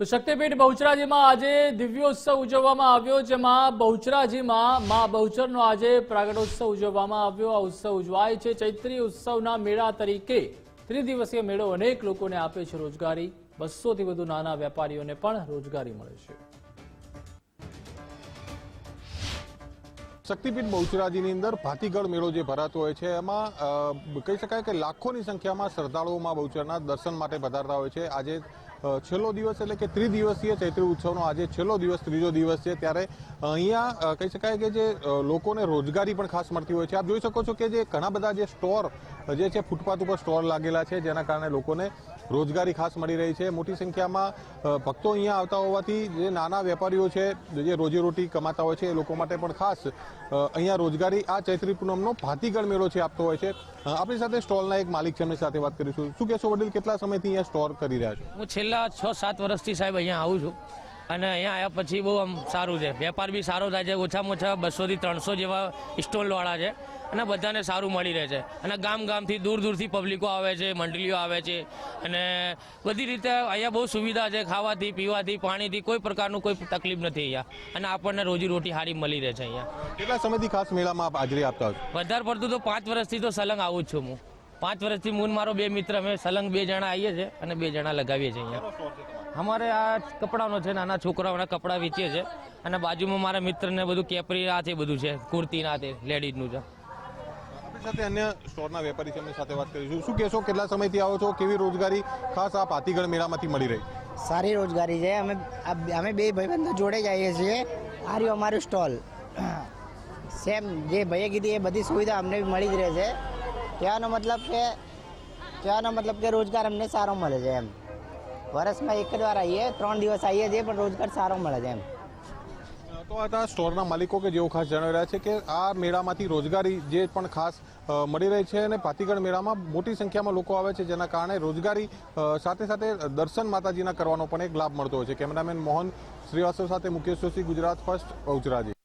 તો શક્તિપીઠ બહુચરાજીમાં આજે દિવ્યોત્સવ ઉજવવામાં આવ્યો, જેમાં બહુચરાજીમાં મા બહુચરનો આજે પ્રાગટોત્સવ ઉજવવામાં આવ્યો. આ ઉત્સવ ઉજવાય છે. ચૈત્રી ઉત્સવના મેળા તરીકે ત્રિદિવસીય મેળો અનેક લોકોને આપે છે રોજગારી. બસોથી વધુ નાના વેપારીઓને પણ રોજગારી મળે છે. શક્તિપીઠ બહુચરાજીની અંદર ભાતીગળ મેળો જે ભરાતો હોય છે, એમાં કહી શકાય કે લાખોની સંખ્યામાં શ્રદ્ધાળુઓમાં બહુચરના દર્શન માટે પધારતા હોય છે. આજે છેલ્લો દિવસ એટલે કે ત્રિદિવસીય ચૈત્રી ઉત્સવનો આજે છેલ્લો દિવસ, ત્રીજો દિવસ છે. ત્યારે અહીંયા કહી શકાય કે જે લોકોને રોજગારી પણ ખાસ મળતી હોય છે. આપ જોઈ શકો છો કે જે ઘણા બધા જે સ્ટોર, જે છે ફૂટપાથ ઉપર સ્ટોર લાગેલા છે, જેના કારણે લોકોને રોજગારી ખાસ મળી રહી છે. મોટી સંખ્યામાં ભક્તો અહીંયા આવતા હોવાથી જે નાના વેપારીઓ છે, જે રોજીરોટી કમાતા હોય છે, એ લોકો માટે પણ ખાસ અહીંયા રોજગારી આ ચૈત્રી પૂનમનો ભાતીગળ મેળો છે, આપતો હોય છે. આપણી સાથે સ્ટોલના એક માલિક છે, એમની સાથે વાત કરીશું. શું કહેશો વડીલ, કેટલા સમયથી અહીંયા સ્ટોર કરી રહ્યા છો? હું છેલ્લા છ સાત વર્ષથી સાહેબ અહીંયા આવું છું. અને અહીંયા આવ્યા પછી બહુ આમ સારું છે. વેપાર બી સારો થાય છે. ઓછામાં ઓછા બસોથી ત્રણસો જેવા સ્ટોલવાળા છે. અને બધાને સારું મળી રહે છે. અને ગામ ગામથી દૂર દૂરથી પબ્લિકો આવે છે મંડળીઓ આવે છે. અને બધી રીતે અહીંયા બહુ સુવિધા છે. ખાવાથી પીવાથી પાણીથી કોઈ પ્રકારનું કોઈ તકલીફ નથી અહીંયા. અને આપણને રોજી રોટી સારી મળી રહે છે અહીંયા. કેટલા સમયથી ખાસ મેળામાં હાજરી આપતા વધારે પડતું તો પાંચ વર્ષથી તો સલંગ આવું જ છું હું. પાંચ વર્ષથી હું મારો બે મિત્ર અમે સલંગ બે જણા આવીએ છીએ અને બે જણા લગાવીએ છીએ અહીંયા. અમારે આ કપડાનો છે નાના છોકરાઓના કપડાં વેચીએ છે અને બાજુમાં મારા મિત્રને બધું કેપરી આ તે બધું છે કુર્તી ના તે લેડીઝનું છે. સાથે અન્ય સ્ટોરના વેપારી છે સાથે વાત કરીશું. શું કહેશો કેટલા સમયથી આવો છો? કેવી રોજગારી ખાસ આ પાતીગઢ મેળામાંથી મળી રહી? સારી રોજગારી છે. અમે આ- અમે બે ભાઈબંધો જોડે જ આવીએ છીએ. આ રહ્યું અમારું સ્ટોલ. સેમ જે ભાઈએ કીધી એ બધી સુવિધા અમને બી મળી જ રહે છે. કહેવાનો મતલબ કે, કહેવાનો મતલબ કે રોજગાર અમને સારો મળે છે એમ. વર્ષમાં એક જ વાર આવીએ, ત્રણ દિવસ આવીએ છીએ પણ રોજગાર સારો મળે છે એમ. તો આ સ્ટોરના માલિકો કે જેઓ ખાસ જણાવી રહ્યા છે કે આ મેળામાંથી રોજગારી જે પણ ખાસ મળી રહી છે અને પાતીગઢ મેળામાં મોટી સંખ્યામાં લોકો આવે છે જેના કારણે રોજગારી સાથે સાથે દર્શન માતાજીના કરવાનો પણ એક લાભ મળતો હોય છે. કેમેરામેન મોહન શ્રીવાસ્તવ સાથે મુકેશ જોશી, ગુજરાત ફર્સ્ટ બહુચરાજી